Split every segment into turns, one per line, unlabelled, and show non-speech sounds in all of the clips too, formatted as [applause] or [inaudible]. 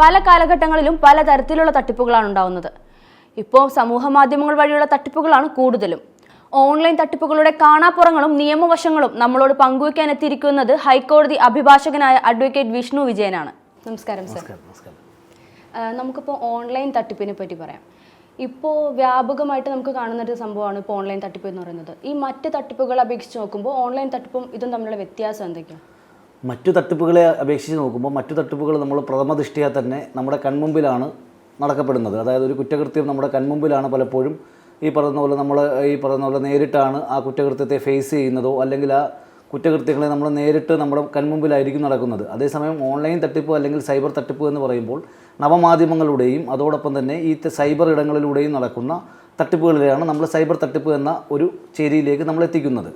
പല കാലഘട്ടങ്ങളിലും പല തരത്തിലുള്ള തട്ടിപ്പുകളാണ് ഉണ്ടാവുന്നത്. ഇപ്പോൾ സമൂഹ മാധ്യമങ്ങൾ വഴിയുള്ള തട്ടിപ്പുകളാണ് കൂടുതലും. ഓൺലൈൻ തട്ടിപ്പുകളുടെ കാണാപ്പുറങ്ങളും നിയമവശങ്ങളും നമ്മളോട് പങ്കുവയ്ക്കാൻ എത്തിയിരിക്കുന്നത് ഹൈക്കോടതി അഭിഭാഷകനായ അഡ്വക്കേറ്റ് വിഷ്ണു വിജയനാണ്. നമസ്കാരം സർ. നമുക്കിപ്പോൾ ഓൺലൈൻ തട്ടിപ്പിനെ പറ്റി പറയാം. ഇപ്പോൾ വ്യാപകമായിട്ട് നമുക്ക് കാണുന്ന ഒരു സംഭവമാണ് ഇപ്പോൾ ഓൺലൈൻ തട്ടിപ്പ് എന്ന് പറയുന്നത്. ഈ മറ്റ് തട്ടിപ്പുകൾ അപേക്ഷിച്ച് നോക്കുമ്പോൾ ഓൺലൈൻ തട്ടിപ്പും ഇതും തമ്മിലുള്ള വ്യത്യാസം എന്തൊക്കെയാണ്
മറ്റു തട്ടിപ്പുകളെ അപേക്ഷിച്ച് നോക്കുമ്പോൾ മറ്റു തട്ടിപ്പുകൾ നമ്മൾ പ്രഥമ ദൃഷ്ടിയാൽ തന്നെ നമ്മുടെ കൺമുമ്പിലാണ് നടക്കപ്പെടുന്നത്. അതായത് ഒരു കുറ്റകൃത്യം നമ്മുടെ കൺമുമ്പിലാണ് പലപ്പോഴും ഈ പറയുന്ന പോലെ നമ്മൾ ഈ പറയുന്ന പോലെ നേരിട്ടാണ് ആ കുറ്റകൃത്യത്തെ ഫേസ് ചെയ്യുന്നതോ അല്ലെങ്കിൽ ആ കുറ്റകൃത്യങ്ങളെ നമ്മൾ നേരിട്ട് നമ്മുടെ കൺമുമ്പിലായിരിക്കും നടക്കുന്നത്. അതേസമയം ഓൺലൈൻ തട്ടിപ്പ് അല്ലെങ്കിൽ സൈബർ തട്ടിപ്പ് എന്ന് പറയുമ്പോൾ നവമാധ്യമങ്ങളുടെയും അതോടൊപ്പം തന്നെ ഈ സൈബർ ഇടങ്ങളിലൂടെയും നടക്കുന്ന തട്ടിപ്പുകളിലെയാണ് നമ്മൾ സൈബർ തട്ടിപ്പ് എന്ന ഒരു ചേരിയിലേക്ക് നമ്മൾ എത്തിക്കുന്നത്.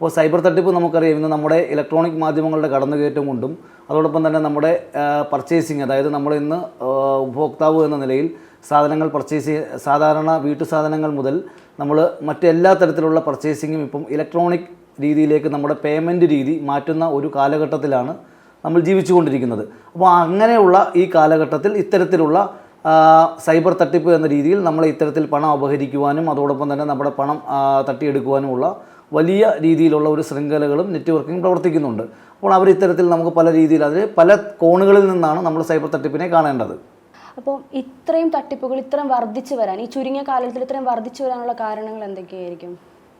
അപ്പോൾ സൈബർ തട്ടിപ്പ് നമുക്കറിയാം. ഇന്ന് നമ്മുടെ ഇലക്ട്രോണിക് മാധ്യമങ്ങളുടെ കടന്നുകയറ്റം കൊണ്ടും അതോടൊപ്പം തന്നെ നമ്മുടെ പർച്ചേസിങ് അതായത് നമ്മൾ ഇന്ന് ഉപഭോക്താവ് എന്ന നിലയിൽ സാധനങ്ങൾ പർച്ചേസ് സാധാരണ വീട്ടു സാധനങ്ങൾ മുതൽ നമ്മൾ മറ്റെല്ലാ തരത്തിലുള്ള പർച്ചേസിങ്ങും ഇപ്പം ഇലക്ട്രോണിക് രീതിയിലേക്ക് നമ്മുടെ പേയ്മെന്റ് രീതി മാറ്റുന്ന ഒരു കാലഘട്ടത്തിലാണ് നമ്മൾ ജീവിച്ചുകൊണ്ടിരിക്കുന്നത്. അപ്പോൾ അങ്ങനെയുള്ള ഈ കാലഘട്ടത്തിൽ ഇത്തരത്തിലുള്ള സൈബർ തട്ടിപ്പ് എന്ന രീതിയിൽ നമ്മൾ ഇത്തരത്തിൽ പണം അപഹരിക്കുവാനും അതോടൊപ്പം തന്നെ നമ്മുടെ പണം തട്ടിയെടുക്കുവാനുമുള്ള വലിയ രീതിയിലുള്ള ഒരു ശൃംഖലകളും നെറ്റ്വർക്കിംഗ് പ്രവർത്തിക്കുന്നുണ്ട്. അപ്പോൾ അവർ ഇത്തരത്തിൽ നമുക്ക് പല രീതിയിൽ അതിൽ പല കോണുകളിൽ നിന്നാണ് നമ്മൾ സൈബർ തട്ടിപ്പിനെ കാണേണ്ടത്.
അപ്പോൾ ഇത്രയും തട്ടിപ്പുകൾ ഇത്രയും വർദ്ധിച്ചു വരാൻ ഈ ചുരുങ്ങിയ കാലത്തിൽ ഇത്രയും വർദ്ധിച്ചു വരാനുള്ള കാരണങ്ങൾ എന്തൊക്കെയായിരിക്കും?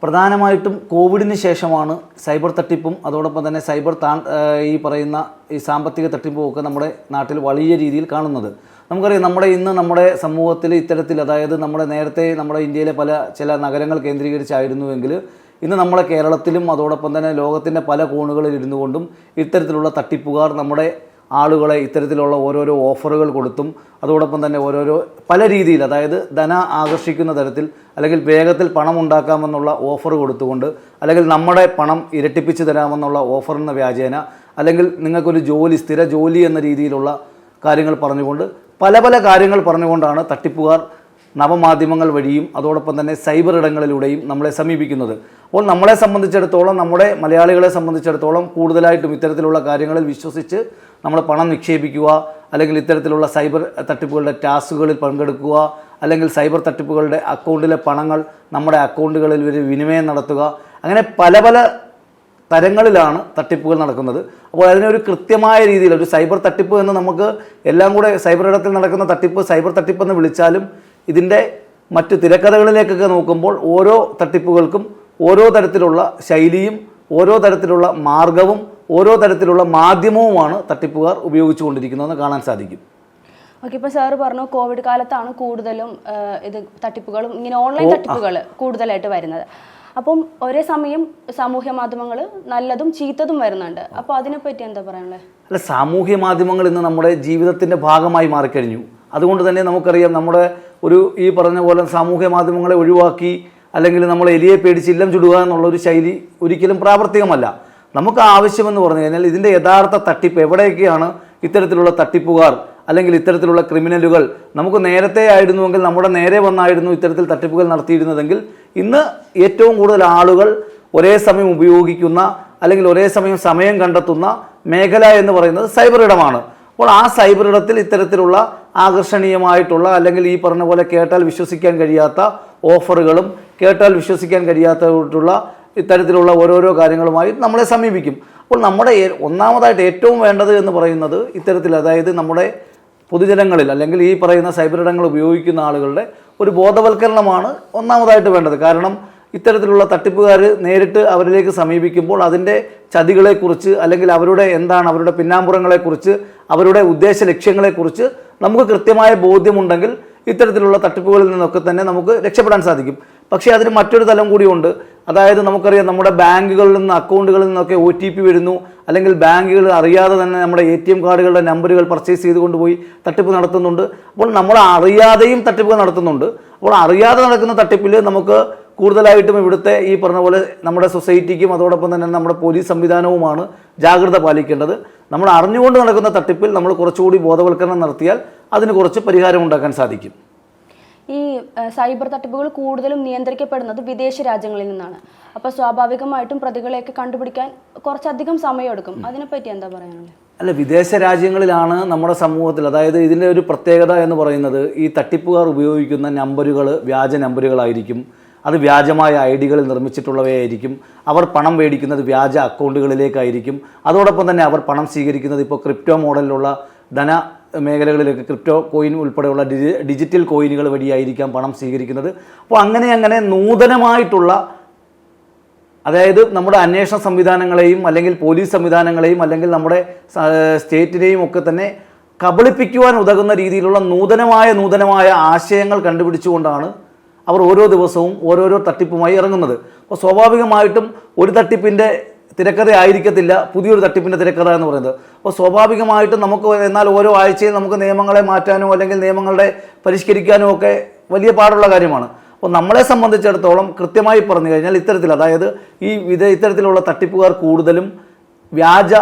പ്രധാനമായിട്ടും കോവിഡിന് ശേഷമാണ് സൈബർ തട്ടിപ്പും അതോടൊപ്പം തന്നെ സൈബർ താ ഈ പറയുന്ന ഈ സാമ്പത്തിക തട്ടിപ്പും ഒക്കെ നമ്മുടെ നാട്ടിൽ വലിയ രീതിയിൽ കാണുന്നത്. നമുക്കറിയാം നമ്മുടെ ഇന്ന് നമ്മുടെ സമൂഹത്തിൽ ഇത്തരത്തിൽ അതായത് നമ്മുടെ നേരത്തെ നമ്മുടെ ഇന്ത്യയിലെ പല ചില നഗരങ്ങൾ കേന്ദ്രീകരിച്ചായിരുന്നുവെങ്കിൽ ഇന്ന് നമ്മുടെ കേരളത്തിലും അതോടൊപ്പം തന്നെ ലോകത്തിന്റെ പല കോണുകളിൽ ഇരുന്നു കൊണ്ടും ഇത്തരത്തിലുള്ള തട്ടിപ്പുകാർ നമ്മുടെ ആളുകളെ ഇത്തരത്തിലുള്ള ഓരോരോ ഓഫറുകൾ കൊടുത്തും അതോടൊപ്പം തന്നെ ഓരോരോ പല രീതിയിൽ അതായത് ധന ആകർഷിക്കുന്ന തരത്തിൽ അല്ലെങ്കിൽ വേഗത്തിൽ പണം ഉണ്ടാക്കാമെന്നുള്ള ഓഫർ കൊടുത്തുകൊണ്ട് അല്ലെങ്കിൽ നമ്മുടെ പണം ഇരട്ടിപ്പിച്ച് തരാമെന്നുള്ള ഓഫർ എന്ന വ്യാജേന അല്ലെങ്കിൽ നിങ്ങൾക്കൊരു ജോലി സ്ഥിര ജോലി എന്ന രീതിയിലുള്ള കാര്യങ്ങൾ പറഞ്ഞുകൊണ്ട് പല പല കാര്യങ്ങൾ പറഞ്ഞുകൊണ്ടാണ് തട്ടിപ്പുകാർ നവമാധ്യമങ്ങൾ വഴിയും അതോടൊപ്പം തന്നെ സൈബർ ഇടങ്ങളിലൂടെയും നമ്മളെ സമീപിക്കുന്നത്. അപ്പോൾ നമ്മളെ സംബന്ധിച്ചിടത്തോളം നമ്മുടെ മലയാളികളെ സംബന്ധിച്ചിടത്തോളം കൂടുതലായിട്ടും ഇത്തരത്തിലുള്ള കാര്യങ്ങളിൽ വിശ്വസിച്ച് നമ്മൾ പണം നിക്ഷേപിക്കുക അല്ലെങ്കിൽ ഇത്തരത്തിലുള്ള സൈബർ തട്ടിപ്പുകളുടെ ടാസ്കുകളിൽ പങ്കെടുക്കുക അല്ലെങ്കിൽ സൈബർ തട്ടിപ്പുകളുടെ അക്കൗണ്ടിലെ പണങ്ങൾ നമ്മുടെ അക്കൗണ്ടുകളിൽ ഒരു വിനിമയം നടത്തുക. അങ്ങനെ പല പല തരങ്ങളിലാണ് തട്ടിപ്പുകൾ നടക്കുന്നത്. അപ്പോൾ അതിനൊരു കൃത്യമായ രീതിയിൽ ഒരു സൈബർ തട്ടിപ്പ് എന്ന് നമുക്ക് എല്ലാം കൂടെ സൈബർ ഇടത്തിൽ നടക്കുന്ന തട്ടിപ്പ് സൈബർ തട്ടിപ്പ് എന്ന് വിളിച്ചാലും ഇതിന്റെ മറ്റ് തിരക്കഥകളിലേക്കൊക്കെ നോക്കുമ്പോൾ ഓരോ തട്ടിപ്പുകൾക്കും ഓരോ തരത്തിലുള്ള ശൈലിയും ഓരോ തരത്തിലുള്ള മാർഗവും ഓരോ തരത്തിലുള്ള മാധ്യമവുമാണ് തട്ടിപ്പുകാർ ഉപയോഗിച്ചുകൊണ്ടിരിക്കുന്നതെന്ന് കാണാൻ സാധിക്കും.
ഓക്കെ ഇപ്പോൾ സാറ് പറഞ്ഞു കോവിഡ് കാലത്താണ് കൂടുതലും ഇത് തട്ടിപ്പുകളും ഇങ്ങനെ ഓൺലൈൻ തട്ടിപ്പുകൾ കൂടുതലായിട്ട് വരുന്നത്. അപ്പം ഒരേ സമയം സാമൂഹ്യ മാധ്യമങ്ങൾ നല്ലതും ചീത്തതും വരുന്നുണ്ട്. അപ്പോൾ അതിനെപ്പറ്റി എന്താ പറയാനുള്ളത്
അല്ല സാമൂഹ്യ മാധ്യമങ്ങൾ ഇന്ന് നമ്മുടെ ജീവിതത്തിന്റെ ഭാഗമായി മാറിക്കഴിഞ്ഞു. അതുകൊണ്ട് തന്നെ നമുക്കറിയാം നമ്മുടെ ഒരു ഈ പറഞ്ഞ പോലെ സാമൂഹ്യ മാധ്യമങ്ങളെ ഒഴിവാക്കി അല്ലെങ്കിൽ നമ്മൾ എലിയെ പേടിച്ച് ഇല്ലം ചുടുക എന്നുള്ള ഒരു ശൈലി ഒരിക്കലും പ്രാവർത്തികമല്ല. നമുക്ക് ആവശ്യമെന്ന് പറഞ്ഞു കഴിഞ്ഞാൽ ഇതിന്റെ യഥാർത്ഥ തട്ടിപ്പ് എവിടെയൊക്കെയാണ് ഇത്തരത്തിലുള്ള തട്ടിപ്പുകാർ അല്ലെങ്കിൽ ഇത്തരത്തിലുള്ള ക്രിമിനലുകൾ? നമുക്ക് നേരത്തെ ആയിരുന്നുവെങ്കിൽ നമ്മുടെ നേരെ വന്നായിരുന്നു ഇത്തരത്തിൽ തട്ടിപ്പുകൾ നടത്തിയിരുന്നതെങ്കിൽ ഇന്ന് ഏറ്റവും കൂടുതൽ ആളുകൾ ഒരേ സമയം ഉപയോഗിക്കുന്ന അല്ലെങ്കിൽ ഒരേ സമയം സമയം കണ്ടെത്തുന്ന മേഖല എന്ന് പറയുന്നത് സൈബർ ഇടമാണ്. അപ്പോൾ ആ സൈബർ ഇടത്തിൽ ഇത്തരത്തിലുള്ള ആകർഷണീയമായിട്ടുള്ള അല്ലെങ്കിൽ ഈ പറഞ്ഞ പോലെ കേട്ടാൽ വിശ്വസിക്കാൻ കഴിയാത്ത ഓഫറുകളും കേട്ടാൽ വിശ്വസിക്കാൻ കഴിയാത്തതായിട്ടുള്ള ഇത്തരത്തിലുള്ള ഓരോരോ കാര്യങ്ങളുമായി നമ്മളെ സമീപിക്കും. അപ്പോൾ നമ്മുടെ ഒന്നാമതായിട്ട് ഏറ്റവും വേണ്ടത് എന്ന് പറയുന്നത് ഇത്തരത്തിൽ അതായത് നമ്മുടെ പൊതുജനങ്ങളിൽ അല്ലെങ്കിൽ ഈ പറയുന്ന സൈബർ ഇടങ്ങൾ ഉപയോഗിക്കുന്ന ആളുകളുടെ ഒരു ബോധവൽക്കരണമാണ് ഒന്നാമതായിട്ട് വേണ്ടത്. കാരണം ഇത്തരത്തിലുള്ള തട്ടിപ്പുകാർ നേരിട്ട് അവരിലേക്ക് സമീപിക്കുമ്പോൾ അതിന്റെ ചതികളെക്കുറിച്ച് അല്ലെങ്കിൽ അവരുടെ എന്താണ് അവരുടെ പിന്നാമ്പുറങ്ങളെക്കുറിച്ച് അവരുടെ ഉദ്ദേശ ലക്ഷ്യങ്ങളെക്കുറിച്ച് നമുക്ക് കൃത്യമായ ബോധ്യമുണ്ടെങ്കിൽ ഇത്തരത്തിലുള്ള തട്ടിപ്പുകളിൽ നിന്നൊക്കെ തന്നെ നമുക്ക് രക്ഷപ്പെടാൻ സാധിക്കും. പക്ഷേ അതിന് മറ്റൊരു തലം കൂടിയുണ്ട്. അതായത് നമുക്കറിയാം നമ്മുടെ ബാങ്കുകളിൽ നിന്ന് അക്കൗണ്ടുകളിൽ നിന്നൊക്കെ ഒ ടി പി വരുന്നു. അല്ലെങ്കിൽ ബാങ്കുകൾ അറിയാതെ തന്നെ നമ്മുടെ എ ടി എം കാർഡുകളുടെ നമ്പറുകൾ പർച്ചേസ് ചെയ്ത് കൊണ്ടുപോയി തട്ടിപ്പ് നടത്തുന്നുണ്ട്. അപ്പോൾ നമ്മൾ അറിയാതെയും തട്ടിപ്പ് നടത്തുന്നുണ്ട്. അപ്പോൾ അറിയാതെ നടക്കുന്ന തട്ടിപ്പിൽ നമുക്ക് കൂടുതലായിട്ടും ഇവിടുത്തെ ഈ പറഞ്ഞ പോലെ നമ്മുടെ സൊസൈറ്റിക്കും അതോടൊപ്പം തന്നെ നമ്മുടെ പോലീസ് സംവിധാനവുമാണ് ജാഗ്രത പാലിക്കേണ്ടത്. നമ്മൾ അറിഞ്ഞുകൊണ്ട് നടക്കുന്ന തട്ടിപ്പിൽ നമ്മൾ കുറച്ചുകൂടി ബോധവൽക്കരണം നടത്തിയാൽ അതിന് കുറച്ച് പരിഹാരം ഉണ്ടാക്കാൻ സാധിക്കും.
ഈ സൈബർ തട്ടിപ്പുകൾ കൂടുതലും നിയന്ത്രിക്കപ്പെടുന്നത് വിദേശ രാജ്യങ്ങളിൽ നിന്നാണ്. അപ്പോൾ സ്വാഭാവികമായിട്ടും പ്രതികളെയൊക്കെ കണ്ടുപിടിക്കാൻ കുറച്ചധികം സമയമെടുക്കും. അതിനെപ്പറ്റി എന്താ പറയാനുള്ളത്?
അല്ല വിദേശ രാജ്യങ്ങളിലാണ് നമ്മുടെ സമൂഹത്തിൽ അതായത് ഇതിന്റെ ഒരു പ്രത്യേകത എന്ന് പറയുന്നത് ഈ തട്ടിപ്പുകാർ ഉപയോഗിക്കുന്ന നമ്പറുകൾ വ്യാജ നമ്പറുകളായിരിക്കും. അത് വ്യാജമായ ഐ ഡികളിൽ നിർമ്മിച്ചിട്ടുള്ളവയായിരിക്കും. അവർ പണം മേടിക്കുന്നത് വ്യാജ അക്കൗണ്ടുകളിലേക്കായിരിക്കും. അതോടൊപ്പം തന്നെ അവർ പണം സ്വീകരിക്കുന്നത് ഇപ്പോൾ ക്രിപ്റ്റോ മോഡലിലുള്ള ധന മേഖലകളിലേക്ക് ക്രിപ്റ്റോ കോയിൻ ഉൾപ്പെടെയുള്ള ഡിജി ഡിജിറ്റൽ കോയിനുകൾ വഴിയായിരിക്കാം പണം സ്വീകരിക്കുന്നത്. അപ്പോൾ അങ്ങനെ അങ്ങനെ നൂതനമായിട്ടുള്ള അതായത് നമ്മുടെ അന്വേഷണ സംവിധാനങ്ങളെയും അല്ലെങ്കിൽ പോലീസ് സംവിധാനങ്ങളെയും അല്ലെങ്കിൽ നമ്മുടെ സ്റ്റേറ്റിനെയും ഒക്കെ തന്നെ കബളിപ്പിക്കുവാൻ ഉതകുന്ന രീതിയിലുള്ള നൂതനമായ നൂതനമായ ആശയങ്ങൾ കണ്ടുപിടിച്ചുകൊണ്ടാണ് അവർ ഓരോ ദിവസവും ഓരോരോ തട്ടിപ്പുമായി ഇറങ്ങുന്നത്. അപ്പോൾ സ്വാഭാവികമായിട്ടും ഒരു തട്ടിപ്പിന്റെ തിരക്കഥ ആയിരിക്കത്തില്ല പുതിയൊരു തട്ടിപ്പിന്റെ തിരക്കഥ എന്ന് പറയുന്നത്. അപ്പോൾ സ്വാഭാവികമായിട്ടും നമുക്ക് എന്നാൽ ഓരോ ആഴ്ചയും നമുക്ക് നിയമങ്ങളെ മാറ്റാനോ അല്ലെങ്കിൽ നിയമങ്ങളുടെ പരിഷ്കരിക്കാനോ ഒക്കെ വലിയ പാടുള്ള കാര്യമാണ്. അപ്പോൾ നമ്മളെ സംബന്ധിച്ചിടത്തോളം കൃത്യമായി പറഞ്ഞു കഴിഞ്ഞാൽ ഇത്തരത്തിൽ അതായത് ഈ വിധ ഇത്തരത്തിലുള്ള തട്ടിപ്പുകാർ കൂടുതലും വ്യാജ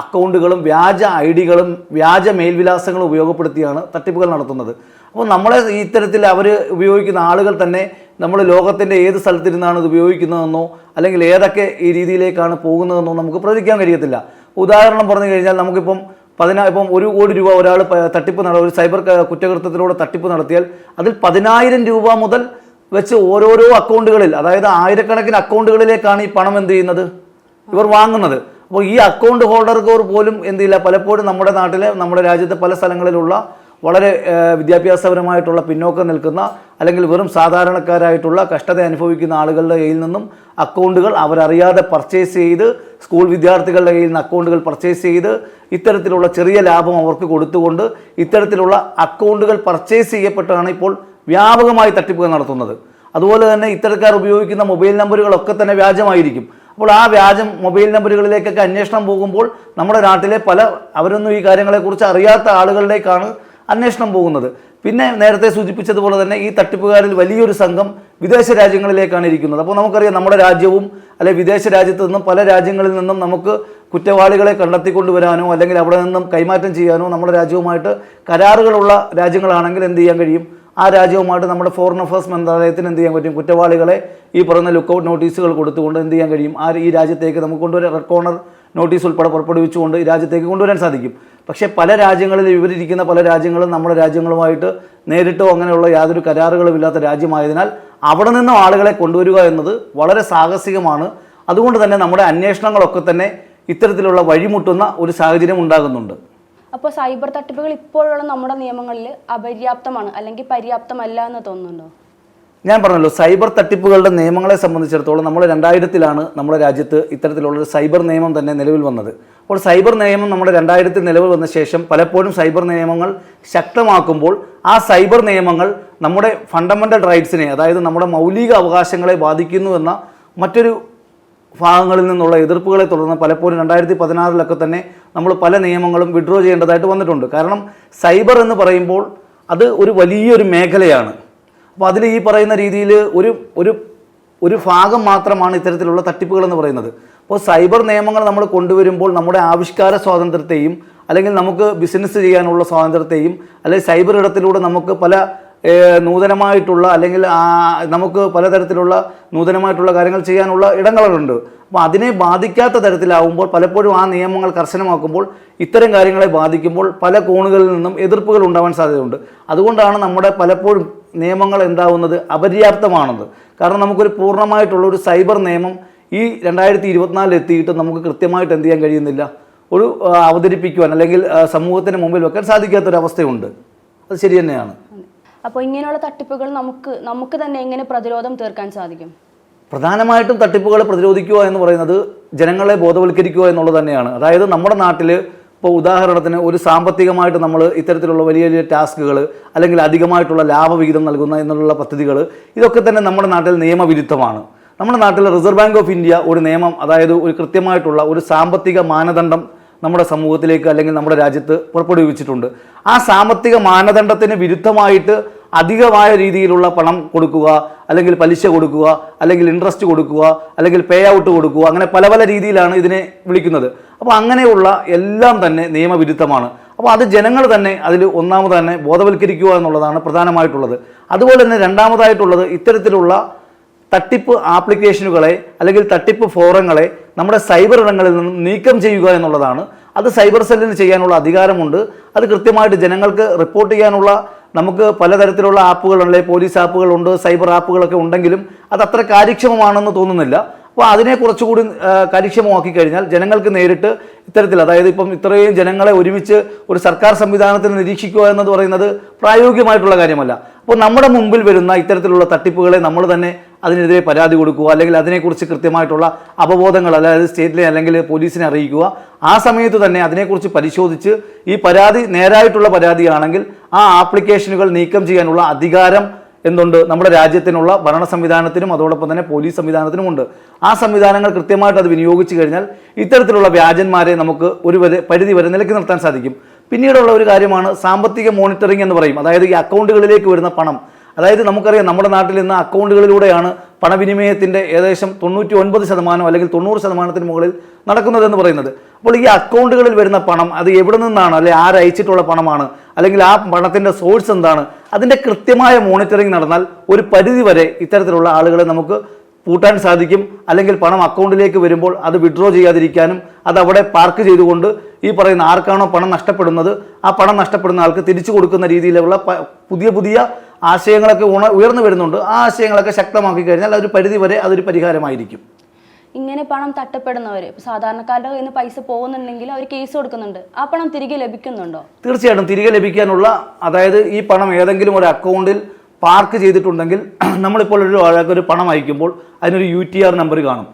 അക്കൗണ്ടുകളും വ്യാജ ഐ ഡികളും വ്യാജ മേൽവിലാസങ്ങളും ഉപയോഗപ്പെടുത്തിയാണ് തട്ടിപ്പുകൾ നടത്തുന്നത്. അപ്പോൾ നമ്മളെ ഇത്തരത്തിൽ അവർ ഉപയോഗിക്കുന്ന ആളുകൾ തന്നെ നമ്മൾ ലോകത്തിന്റെ ഏത് സ്ഥലത്തിരുന്നാണ് ഇത് ഉപയോഗിക്കുന്നതെന്നോ അല്ലെങ്കിൽ ഏതൊക്കെ ഈ രീതിയിലേക്കാണ് പോകുന്നതെന്നോ നമുക്ക് പ്രവചിക്കാൻ കഴിയത്തില്ല. ഉദാഹരണം പറഞ്ഞു കഴിഞ്ഞാൽ നമുക്കിപ്പം പതിനാ ഇപ്പം ഒരു കോടി രൂപ ഒരാൾ തട്ടിപ്പ് നട ഒരു സൈബർ കുറ്റകൃത്യത്തിലൂടെ തട്ടിപ്പ് നടത്തിയാൽ അതിൽ പതിനായിരം രൂപ മുതൽ വെച്ച് ഓരോരോ അക്കൗണ്ടുകളിൽ അതായത് ആയിരക്കണക്കിന് അക്കൗണ്ടുകളിലേക്കാണ് ഈ പണം എന്ത് ചെയ്യുന്നത്? ഇവർ വാങ്ങുന്നത്. അപ്പോൾ ഈ അക്കൗണ്ട് ഹോൾഡർക്ക് പോലും എന്തില്ല. പലപ്പോഴും നമ്മുടെ നാട്ടിലെ നമ്മുടെ രാജ്യത്തെ പല സ്ഥലങ്ങളിലുള്ള വളരെ വിദ്യാഭ്യാസപരമായിട്ടുള്ള പിന്നോക്കം നിൽക്കുന്ന അല്ലെങ്കിൽ വെറും സാധാരണക്കാരായിട്ടുള്ള കഷ്ടത അനുഭവിക്കുന്ന ആളുകളുടെ കയ്യിൽ നിന്നും അക്കൗണ്ടുകൾ അവരറിയാതെ പർച്ചേസ് ചെയ്ത് സ്കൂൾ വിദ്യാർത്ഥികളുടെ കയ്യിൽ നിന്ന് അക്കൗണ്ടുകൾ പർച്ചേസ് ചെയ്ത് ഇത്തരത്തിലുള്ള ചെറിയ ലാഭം അവർക്ക് കൊടുത്തുകൊണ്ട് ഇത്തരത്തിലുള്ള അക്കൗണ്ടുകൾ പർച്ചേസ് ചെയ്യപ്പെട്ടാണ് ഇപ്പോൾ വ്യാപകമായി തട്ടിപ്പുകൾ നടത്തുന്നത്. അതുപോലെ തന്നെ ഇത്തരക്കാർ ഉപയോഗിക്കുന്ന മൊബൈൽ നമ്പറുകളൊക്കെ തന്നെ വ്യാജമായിരിക്കും. അപ്പോൾ ആ വ്യാജം മൊബൈൽ നമ്പറുകളിലേക്കൊക്കെ അന്വേഷണം പോകുമ്പോൾ നമ്മുടെ നാട്ടിലെ പല അവരൊന്നും ഈ കാര്യങ്ങളെക്കുറിച്ച് അറിയാത്ത ആളുകളിലേക്കാണ് അന്വേഷണം പോകുന്നത്. പിന്നെ നേരത്തെ സൂചിപ്പിച്ചതുപോലെ തന്നെ ഈ തട്ടിപ്പുകാരിൽ വലിയൊരു സംഘം വിദേശ രാജ്യങ്ങളിലേക്കാണ് ഇരിക്കുന്നത്. അപ്പോൾ നമുക്കറിയാം നമ്മുടെ രാജ്യവും അല്ലെ വിദേശ രാജ്യത്ത് നിന്നും പല രാജ്യങ്ങളിൽ നിന്നും നമുക്ക് കുറ്റവാളികളെ കണ്ടെത്തിക്കൊണ്ടുവരാനോ അല്ലെങ്കിൽ അവിടെ നിന്നും കൈമാറ്റം ചെയ്യാനോ നമ്മുടെ രാജ്യവുമായിട്ട് കരാറുകളുള്ള രാജ്യങ്ങളാണെങ്കിൽ എന്ത് ചെയ്യാൻ കഴിയും? ആ രാജ്യവുമായിട്ട് നമ്മുടെ ഫോറിൻ അഫയേഴ്സ് മന്ത്രാലയത്തിന് എന്ത് ചെയ്യാൻ പറ്റും? കുറ്റവാളികളെ ഈ പറയുന്ന ലുക്കൗട്ട് നോട്ടീസുകൾ കൊടുത്തുകൊണ്ട് എന്ത് ചെയ്യാൻ കഴിയും? ആ ഈ രാജ്യത്തേക്ക് നമുക്ക് കൊണ്ടുവരാൻ റെഡ് കോർണർ നോട്ടീസ് ഉൾപ്പെടെ പുറപ്പെടുവിച്ചുകൊണ്ട് ഈ രാജ്യത്തേക്ക് കൊണ്ടുവരാൻ സാധിക്കും. പക്ഷേ പല രാജ്യങ്ങളിൽ ഇവരിരിക്കുന്ന പല രാജ്യങ്ങളും നമ്മുടെ രാജ്യങ്ങളുമായിട്ട് നേരിട്ടോ അങ്ങനെയുള്ള യാതൊരു കരാറുകളും ഇല്ലാത്ത രാജ്യമായതിനാൽ അവിടെ നിന്നും ആളുകളെ കൊണ്ടുവരിക എന്നത് വളരെ സാഹസികമാണ്. അതുകൊണ്ട് തന്നെ നമ്മുടെ അന്വേഷണങ്ങളൊക്കെ തന്നെ ഇത്തരത്തിലുള്ള വഴിമുട്ടുന്ന ഒരു സാഹചര്യം ഉണ്ടാകുന്നുണ്ട്.
അപ്പോൾ സൈബർ തട്ടിപ്പുകൾ ഇപ്പോഴുള്ള നമ്മുടെ നിയമങ്ങളിൽ അപര്യാപ്തമാണ് അല്ലെങ്കിൽ പര്യാപ്തമല്ല എന്ന് തോന്നുന്നുണ്ടോ?
ഞാൻ പറഞ്ഞല്ലോ സൈബർ തട്ടിപ്പുകളുടെ നിയമങ്ങളെ സംബന്ധിച്ചിടത്തോളം നമ്മൾ രണ്ടായിരത്തിലാണ് നമ്മുടെ രാജ്യത്ത് ഇത്തരത്തിലുള്ള ഒരു സൈബർ നിയമം തന്നെ നിലവിൽ വന്നത്. അപ്പോൾ സൈബർ നിയമം നമ്മുടെ രണ്ടായിരത്തിൽ നിലവിൽ വന്ന ശേഷം പലപ്പോഴും സൈബർ നിയമങ്ങൾ ശക്തമാക്കുമ്പോൾ ആ സൈബർ നിയമങ്ങൾ നമ്മുടെ ഫണ്ടമെന്റൽ റൈറ്റ്സിനെ അതായത് നമ്മുടെ മൗലിക അവകാശങ്ങളെ ബാധിക്കുന്നു എന്ന മറ്റൊരു ഭാഗങ്ങളിൽ നിന്നുള്ള എതിർപ്പുകളെ തുടർന്ന് പലപ്പോഴും രണ്ടായിരത്തി പതിനാറിലൊക്കെ തന്നെ നമ്മൾ പല നിയമങ്ങളും വിഡ്രോ ചെയ്യേണ്ടതായിട്ട് വന്നിട്ടുണ്ട്. കാരണം സൈബർ എന്ന് പറയുമ്പോൾ അത് ഒരു വലിയൊരു മേഖലയാണ്. അപ്പോൾ അതിൽ ഈ പറയുന്ന രീതിയിൽ ഒരു ഒരു ഒരു ഭാഗം മാത്രമാണ് ഇത്തരത്തിലുള്ള തട്ടിപ്പുകൾ എന്ന് പറയുന്നത്. അപ്പോൾ സൈബർ നിയമങ്ങൾ നമ്മൾ കൊണ്ടുവരുമ്പോൾ നമ്മുടെ ആവിഷ്കാര സ്വാതന്ത്ര്യത്തെയും അല്ലെങ്കിൽ നമുക്ക് ബിസിനസ് ചെയ്യാനുള്ള സ്വാതന്ത്ര്യത്തെയും അല്ലെങ്കിൽ സൈബർ ഇടത്തിലൂടെ നമുക്ക് പല നൂതനമായിട്ടുള്ള അല്ലെങ്കിൽ നമുക്ക് പലതരത്തിലുള്ള നൂതനമായിട്ടുള്ള കാര്യങ്ങൾ ചെയ്യാനുള്ള ഇടങ്ങളുണ്ട് അപ്പോൾ അതിനെ ബാധിക്കാത്ത തരത്തിലാവുമ്പോൾ പലപ്പോഴും ആ നിയമങ്ങൾ കർശനമാക്കുമ്പോൾ ഇത്തരം കാര്യങ്ങളെ ബാധിക്കുമ്പോൾ പല കോണുകളിൽ നിന്നും എതിർപ്പുകൾ ഉണ്ടാവാൻ സാധ്യതയുണ്ട്. അതുകൊണ്ടാണ് നമ്മുടെ പലപ്പോഴും നിയമങ്ങൾ എന്താവുന്നത് അപര്യാപ്തമാണെന്ന്. കാരണം നമുക്കൊരു പൂർണമായിട്ടുള്ള ഒരു സൈബർ നിയമം ഈ രണ്ടായിരത്തി ഇരുപത്തിനാലിൽ എത്തിയിട്ട് നമുക്ക് കൃത്യമായിട്ട് എന്ത് ചെയ്യാൻ കഴിയുന്നില്ല? ഒരു അവതരിപ്പിക്കുവാൻ അല്ലെങ്കിൽ സമൂഹത്തിന് മുമ്പിൽ വെക്കാൻ സാധിക്കാത്തൊരവസ്ഥയുണ്ട്. അത് ശരി തന്നെയാണ്.
അപ്പോൾ ഇങ്ങനെയുള്ള തട്ടിപ്പുകൾ നമുക്ക് നമുക്ക് തന്നെ എങ്ങനെ പ്രതിരോധം തീർക്കാൻ സാധിക്കും?
പ്രധാനമായിട്ടും തട്ടിപ്പുകളെ പ്രതിരോധിക്കുക എന്ന് പറയുന്നത് ജനങ്ങളെ ബോധവൽക്കരിക്കുക എന്നുള്ളത് തന്നെയാണ്. അതായത് നമ്മുടെ നാട്ടിൽ ഇപ്പോൾ ഉദാഹരണത്തിന് ഒരു സാമ്പത്തികമായിട്ട് നമ്മൾ ഇത്തരത്തിലുള്ള വലിയ വലിയ ടാസ്കുകൾ അല്ലെങ്കിൽ അധികമായിട്ടുള്ള ലാഭവിഹിതം നൽകുന്ന എന്നുള്ള പദ്ധതികൾ ഇതൊക്കെ തന്നെ നമ്മുടെ നാട്ടിൽ നിയമവിരുദ്ധമാണ്. നമ്മുടെ നാട്ടിൽ റിസർവ് ബാങ്ക് ഓഫ് ഇന്ത്യ ഒരു നിയമം അതായത് ഒരു കൃത്യമായിട്ടുള്ള ഒരു സാമ്പത്തിക മാനദണ്ഡം നമ്മുടെ സമൂഹത്തിലേക്ക് അല്ലെങ്കിൽ നമ്മുടെ രാജ്യത്ത് പുറപ്പെടുവിച്ചിട്ടുണ്ട്. ആ സാമ്പത്തിക മാനദണ്ഡത്തിന് വിരുദ്ധമായിട്ട് അധികമായ രീതിയിലുള്ള പണം കൊടുക്കുക അല്ലെങ്കിൽ പലിശ കൊടുക്കുക അല്ലെങ്കിൽ ഇൻട്രസ്റ്റ് കൊടുക്കുക അല്ലെങ്കിൽ പേ ഔട്ട് കൊടുക്കുക അങ്ങനെ പല പല രീതിയിലാണ് ഇതിനെ വിളിക്കുന്നത്. അപ്പോൾ അങ്ങനെയുള്ള എല്ലാം തന്നെ നിയമവിരുദ്ധമാണ്. അപ്പോൾ അത് ജനങ്ങൾ തന്നെ അതിൽ ഒന്നാമത് തന്നെ ബോധവൽക്കരിക്കുക എന്നുള്ളതാണ് പ്രധാനമായിട്ടുള്ളത്. അതുപോലെ തന്നെ രണ്ടാമതായിട്ടുള്ളത് ഇത്തരത്തിലുള്ള തട്ടിപ്പ് ആപ്ലിക്കേഷനുകളെ അല്ലെങ്കിൽ തട്ടിപ്പ് ഫോറങ്ങളെ നമ്മുടെ സൈബർ ഇടങ്ങളിൽ നിന്നും നീക്കം ചെയ്യുക എന്നുള്ളതാണ്. അത് സൈബർ സെല്ലിന് ചെയ്യാനുള്ള അധികാരമുണ്ട്. അത് കൃത്യമായിട്ട് ജനങ്ങൾക്ക് റിപ്പോർട്ട് ചെയ്യാനുള്ള നമുക്ക് പലതരത്തിലുള്ള ആപ്പുകളുണ്ട് പോലീസ് ആപ്പുകളുണ്ട് സൈബർ ആപ്പുകളൊക്കെ ഉണ്ടെങ്കിലും അത് അത്ര കാര്യക്ഷമമാണെന്ന് തോന്നുന്നില്ല. അപ്പോൾ അതിനെ കുറച്ചുകൂടി കാര്യക്ഷമമാക്കി കഴിഞ്ഞാൽ ജനങ്ങൾക്ക് നേരിട്ട് ഇത്തരത്തിൽ അതായത് ഇപ്പം ഇത്രയും ജനങ്ങളെ ഒരുമിച്ച് ഒരു സർക്കാർ സംവിധാനത്തിൽ നിരീക്ഷിക്കുക എന്നത് പറയുന്നത് പ്രായോഗികമായിട്ടുള്ള കാര്യമല്ല. അപ്പോൾ നമ്മുടെ മുമ്പിൽ വരുന്ന ഇത്തരത്തിലുള്ള തട്ടിപ്പുകളെ നമ്മൾ തന്നെ അതിനെതിരെ പരാതി കൊടുക്കുക അല്ലെങ്കിൽ അതിനെക്കുറിച്ച് കൃത്യമായിട്ടുള്ള അപബോധങ്ങൾ അതായത് സ്റ്റേറ്റിലെ അല്ലെങ്കിൽ പോലീസിനെ അറിയിക്കുക ആ സമയത്ത് തന്നെ അതിനെക്കുറിച്ച് പരിശോധിച്ച് ഈ പരാതി നേരായിട്ടുള്ള പരാതിയാണെങ്കിൽ ആ ആപ്ലിക്കേഷനുകൾ നീക്കം ചെയ്യാനുള്ള അധികാരം എന്തുണ്ട്? നമ്മുടെ രാജ്യത്തിനുള്ള ഭരണ സംവിധാനത്തിനും അതോടൊപ്പം തന്നെ പോലീസ് സംവിധാനത്തിനും ഉണ്ട്. ആ സംവിധാനങ്ങൾ കൃത്യമായിട്ട് അത് വിനിയോഗിച്ചു കഴിഞ്ഞാൽ ഇത്തരത്തിലുള്ള വ്യാജന്മാരെ നമുക്ക് ഒരു വരെ പരിധി വരെ നിലയ്ക്ക് നിർത്താൻ സാധിക്കും. പിന്നീടുള്ള ഒരു കാര്യമാണ് സാമ്പത്തിക മോണിറ്ററിംഗ് എന്ന് പറയും. അതായത് ഈ അക്കൗണ്ടുകളിലേക്ക് വരുന്ന പണം. അതായത് നമുക്കറിയാം നമ്മുടെ നാട്ടിൽ ഇന്ന് അക്കൗണ്ടുകളിലൂടെയാണ് പണവിനിമയത്തിന്റെ ഏകദേശം തൊണ്ണൂറ്റി ഒൻപത് ശതമാനം അല്ലെങ്കിൽ തൊണ്ണൂറ് ശതമാനത്തിന് മുകളിൽ നടക്കുന്നതെന്ന് പറയുന്നത്. അപ്പോൾ ഈ അക്കൗണ്ടുകളിൽ വരുന്ന പണം അത് എവിടെ നിന്നാണ്? അല്ലെ ആരയച്ചിട്ടുള്ള പണമാണ്? അല്ലെങ്കിൽ ആ പണത്തിന്റെ സോഴ്സ് എന്താണ്? അതിന്റെ കൃത്യമായ മോണിറ്ററിംഗ് നടന്നാൽ ഒരു പരിധി വരെ ഇത്തരത്തിലുള്ള ആളുകളെ നമുക്ക് പൂട്ടാൻ സാധിക്കും. അല്ലെങ്കിൽ പണം അക്കൗണ്ടിലേക്ക് വരുമ്പോൾ അത് വിഡ്രോ ചെയ്യാതിരിക്കാനും അത് അവിടെ പാർക്ക് ചെയ്തുകൊണ്ട് ഈ പറയുന്ന ആർക്കാണോ പണം നഷ്ടപ്പെടുന്നത് ആ പണം നഷ്ടപ്പെടുന്ന ആൾക്ക് തിരിച്ചു കൊടുക്കുന്ന രീതിയിലുള്ള പുതിയ പുതിയ ആശയങ്ങളൊക്കെ ഉണ ഉയർന്നു വരുന്നുണ്ട്. ആ ആശയങ്ങളൊക്കെ ശക്തമാക്കി കഴിഞ്ഞാൽ അതൊരു പരിധി വരെ അതൊരു പരിഹാരമായിരിക്കും.
ഇങ്ങനെ പണം തട്ടപ്പെടുന്നവർ സാധാരണക്കാരുടെ കയ്യിൽ നിന്ന് പൈസ പോകുന്നുണ്ടെങ്കിൽ അവർ കേസ് കൊടുക്കുന്നുണ്ട്. ആ പണം തിരികെ ലഭിക്കുന്നുണ്ടോ?
തീർച്ചയായിട്ടും തിരികെ ലഭിക്കാനുള്ള അതായത് ഈ പണം ഏതെങ്കിലും ഒരു അക്കൗണ്ടിൽ പാർക്ക് ചെയ്തിട്ടുണ്ടെങ്കിൽ [clears throat] നമ്മളിപ്പോൾ ഒരു ഒരു പണം അയക്കുമ്പോൾ അതിനൊരു യു ടി ആർ നമ്പർ കാണും.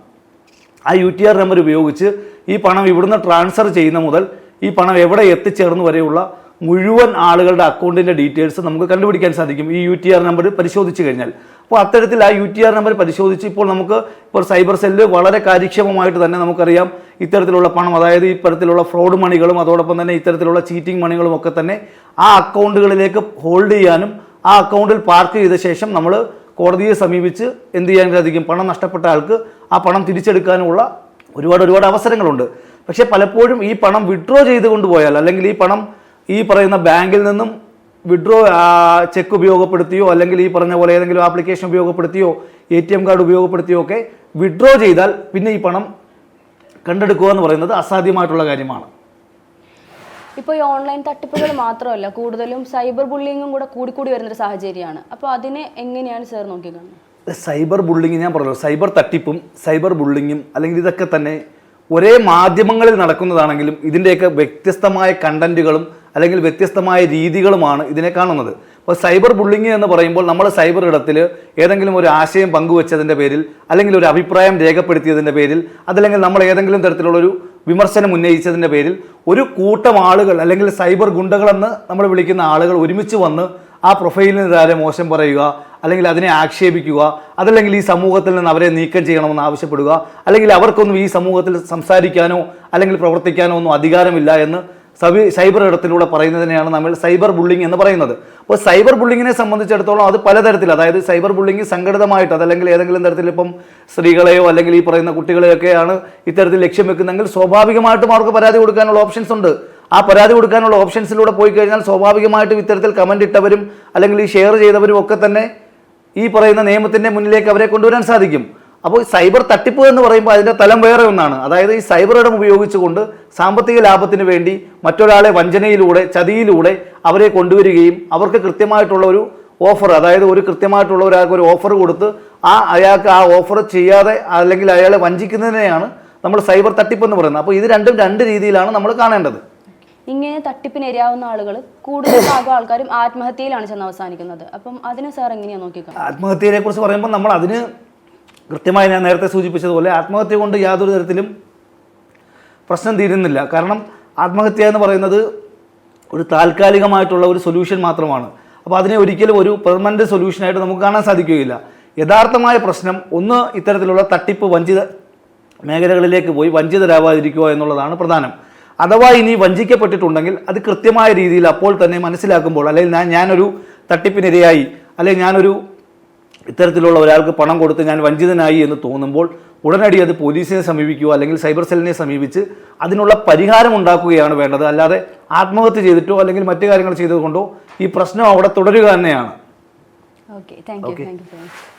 ആ യു ടി ആർ നമ്പർ ഉപയോഗിച്ച് ഈ പണം ഇവിടുന്ന് ട്രാൻസ്ഫർ ചെയ്യുന്ന മുതൽ ഈ പണം എവിടെ എത്തിച്ചേർന്ന് വരെയുള്ള മുഴുവൻ ആളുകളുടെ അക്കൗണ്ടിന്റെ ഡീറ്റെയിൽസ് നമുക്ക് കണ്ടുപിടിക്കാൻ സാധിക്കും. ഈ യു ടി ആർ നമ്പർ പരിശോധിച്ച് കഴിഞ്ഞാൽ. അപ്പോൾ അത്തരത്തിൽ ആ യു ടി ആർ നമ്പർ പരിശോധിച്ച് ഇപ്പോൾ നമുക്ക് ഇപ്പോൾ സൈബർ സെല്ല് വളരെ കാര്യക്ഷമമായിട്ട് തന്നെ നമുക്കറിയാം. ഇത്തരത്തിലുള്ള പണം അതായത് ഇത്തരത്തിലുള്ള ഫ്രോഡ് മണികളും അതോടൊപ്പം തന്നെ ഇത്തരത്തിലുള്ള ചീറ്റിംഗ് മണികളും ഒക്കെ തന്നെ ആ അക്കൗണ്ടുകളിലേക്ക് ഹോൾഡ് ചെയ്യാനും ആ അക്കൗണ്ടിൽ പാർക്ക് ചെയ്ത ശേഷം നമ്മൾ കോടതിയെ സമീപിച്ച് എന്ത് ചെയ്യാൻ സാധിക്കും? പണം നഷ്ടപ്പെട്ട ആൾക്ക് ആ പണം തിരിച്ചെടുക്കാനുമുള്ള ഒരുപാട് ഒരുപാട് അവസരങ്ങളുണ്ട്. പക്ഷേ പലപ്പോഴും ഈ പണം വിഡ്രോ ചെയ്തുകൊണ്ട് പോയാൽ അല്ലെങ്കിൽ ഈ പണം ഈ പറയുന്ന ബാങ്കിൽ നിന്നും വിഡ്രോ ചെക്ക് ഉപയോഗപ്പെടുത്തിയോ അല്ലെങ്കിൽ ഈ പറഞ്ഞ പോലെ ഏതെങ്കിലും ആപ്ലിക്കേഷൻ ഉപയോഗപ്പെടുത്തിയോ എ ടി എം കാർഡ് ഉപയോഗപ്പെടുത്തിയോ ഒക്കെ വിഡ്രോ ചെയ്താൽ പിന്നെ ഈ പണം കണ്ടെടുക്കുക എന്ന് പറയുന്നത് അസാധ്യമായിട്ടുള്ള കാര്യമാണ്.
ഇപ്പോൾ ഈ ഓൺലൈൻ തട്ടിപ്പുകൾ മാത്രമല്ല കൂടുതലും സൈബർ ബുള്ളിങ്ങും കൂടെ കൂടിക്കൂടി വരുന്നൊരു സാഹചര്യമാണ്. അപ്പോൾ അതിനെ എങ്ങനെയാണ് സാർ നോക്കിക്കാണുന്നത്?
സൈബർ ബുള്ളിങ് ഞാൻ പറഞ്ഞു സൈബർ തട്ടിപ്പും സൈബർ ബുള്ളിങ്ങും അല്ലെങ്കിൽ ഇതൊക്കെ തന്നെ ഒരേ മാധ്യമങ്ങളിൽ നടക്കുന്നതാണെങ്കിലും ഇതിന്റെയൊക്കെ വ്യത്യസ്തമായ കണ്ടന്റുകളും അല്ലെങ്കിൽ വ്യത്യസ്തമായ രീതികളുമാണ് ഇതിനെ കാണുന്നത്. അപ്പോൾ സൈബർ ബുള്ളിങ് എന്ന് പറയുമ്പോൾ നമ്മൾ സൈബർ ഇടത്തിൽ ഏതെങ്കിലും ഒരു ആശയം പങ്കുവച്ചതിന്റെ പേരിൽ അല്ലെങ്കിൽ ഒരു അഭിപ്രായം രേഖപ്പെടുത്തിയതിന്റെ പേരിൽ അതല്ലെങ്കിൽ നമ്മൾ ഏതെങ്കിലും തരത്തിലുള്ളൊരു വിമർശനം ഉന്നയിച്ചതിന്റെ പേരിൽ ഒരു കൂട്ടം ആളുകൾ അല്ലെങ്കിൽ സൈബർ ഗുണ്ടകളെന്ന് നമ്മൾ വിളിക്കുന്ന ആളുകൾ ഒരുമിച്ച് വന്ന് ആ പ്രൊഫൈലിനെതിരെ മോശം പറയുക അല്ലെങ്കിൽ അതിനെ ആക്ഷേപിക്കുക അതല്ലെങ്കിൽ ഈ സമൂഹത്തിൽ നിന്ന് അവരെ നീക്കം ചെയ്യണമെന്ന് ആവശ്യപ്പെടുക അല്ലെങ്കിൽ അവർക്കൊന്നും ഈ സമൂഹത്തിൽ സംസാരിക്കാനോ അല്ലെങ്കിൽ പ്രവർത്തിക്കാനോ ഒന്നും അധികാരമില്ല എന്ന് സബി സൈബർ ഇടത്തിലൂടെ പറയുന്നതിനെയാണ് നമ്മൾ സൈബർ ബുള്ളിങ് എന്ന് പറയുന്നത്. അപ്പോൾ സൈബർ ബുള്ളിങ്ങിനെ സംബന്ധിച്ചിടത്തോളം അത് പലതരത്തിൽ അതായത് സൈബർ ബുള്ളിങ് സംഘടിതമായിട്ട് അതല്ലെങ്കിൽ ഏതെങ്കിലും തരത്തിൽ ഇപ്പം സ്ത്രീകളെയോ അല്ലെങ്കിൽ ഈ പറയുന്ന കുട്ടികളെയൊക്കെയാണ് ഇത്തരത്തിൽ ലക്ഷ്യം വെക്കുന്നതെങ്കിൽ സ്വാഭാവികമായിട്ടും അവർക്ക് പരാതി കൊടുക്കാനുള്ള ഓപ്ഷൻസ് ഉണ്ട്. ആ പരാതി കൊടുക്കാനുള്ള ഓപ്ഷൻസിലൂടെ പോയി കഴിഞ്ഞാൽ സ്വാഭാവികമായിട്ടും ഇത്തരത്തിൽ കമന്റ് ഇട്ടവരും അല്ലെങ്കിൽ ഷെയർ ചെയ്തവരും ഒക്കെ തന്നെ ഈ പറയുന്ന നിയമത്തിന്റെ മുന്നിലേക്ക് അവരെ കൊണ്ടുവരാൻ സാധിക്കും. അപ്പോൾ ഈ സൈബർ തട്ടിപ്പ് എന്ന് പറയുമ്പോൾ അതിന്റെ തലം വേറെ ഒന്നാണ്. അതായത് ഈ സൈബർ ഇടം ഉപയോഗിച്ചുകൊണ്ട് സാമ്പത്തിക ലാഭത്തിന് വേണ്ടി മറ്റൊരാളെ വഞ്ചനയിലൂടെ ചതിയിലൂടെ അവരെ കൊണ്ടുവരികയും അവർക്ക് കൃത്യമായിട്ടുള്ള ഒരു ഓഫർ അതായത് ഒരു കൃത്യമായിട്ടുള്ള ഒരാൾക്ക് ഒരു ഓഫർ കൊടുത്ത് ആ അയാൾക്ക് ആ ഓഫർ ചെയ്യാതെ അല്ലെങ്കിൽ അയാളെ വഞ്ചിക്കുന്നതിനെയാണ് നമ്മൾ സൈബർ തട്ടിപ്പ് എന്ന് പറയുന്നത്. അപ്പോൾ ഇത് രണ്ടും രണ്ട് രീതിയിലാണ് നമ്മൾ കാണേണ്ടത്.
ഇങ്ങനെ തട്ടിപ്പിന് ഇരയാവുന്ന ആളുകൾ കൂടുതൽ ഭാഗം ആൾക്കാരും ആത്മഹത്യയിലാണ് ചെന്ന് അവസാനിക്കുന്നത്. അപ്പം അതിനെ സാർ എങ്ങനെയാണ് നോക്കിയത്
ആത്മഹത്യയെ കുറിച്ച് പറയുമ്പോൾ നമ്മൾ അതിന് കൃത്യമായി ഞാൻ നേരത്തെ സൂചിപ്പിച്ചതുപോലെ ആത്മഹത്യ കൊണ്ട് യാതൊരു തരത്തിലും പ്രശ്നം തീരുന്നില്ല. കാരണം ആത്മഹത്യ എന്ന് പറയുന്നത് ഒരു താൽക്കാലികമായിട്ടുള്ള ഒരു സൊല്യൂഷൻ മാത്രമാണ്. അപ്പോൾ അതിനെ ഒരിക്കലും ഒരു പെർമനന്റ് സൊല്യൂഷനായിട്ട് നമുക്ക് കാണാൻ സാധിക്കുകയില്ല. യഥാർത്ഥമായ പ്രശ്നം ഒന്ന് ഇത്തരത്തിലുള്ള തട്ടിപ്പ് വഞ്ചിത മേഖലകളിലേക്ക് പോയി വഞ്ചിതരാവാതിരിക്കുക എന്നുള്ളതാണ് പ്രധാനം. അഥവാ ഇനി വഞ്ചിക്കപ്പെട്ടിട്ടുണ്ടെങ്കിൽ അത് കൃത്യമായ രീതിയിൽ അപ്പോൾ തന്നെ മനസ്സിലാക്കുമ്പോൾ അല്ലെങ്കിൽ ഞാൻ ഞാനൊരു തട്ടിപ്പിനിരയായി അല്ലെങ്കിൽ ഞാനൊരു ഇത്തരത്തിലുള്ള ഒരാൾക്ക് പണം കൊടുത്ത് ഞാൻ വഞ്ചിതനായി എന്ന് തോന്നുമ്പോൾ ഉടനടി അത് പോലീസിനെ സമീപിക്കുക അല്ലെങ്കിൽ സൈബർ സെല്ലിനെ സമീപിച്ച് അതിനുള്ള പരിഹാരം ഉണ്ടാക്കുകയാണ് വേണ്ടത്. അല്ലാതെ ആത്മഹത്യ ചെയ്തിട്ടോ അല്ലെങ്കിൽ മറ്റു കാര്യങ്ങൾ ചെയ്തതുകൊണ്ടോ ഈ പ്രശ്നം അവിടെ തുടരുക തന്നെയാണ്.
Okay thank you thank you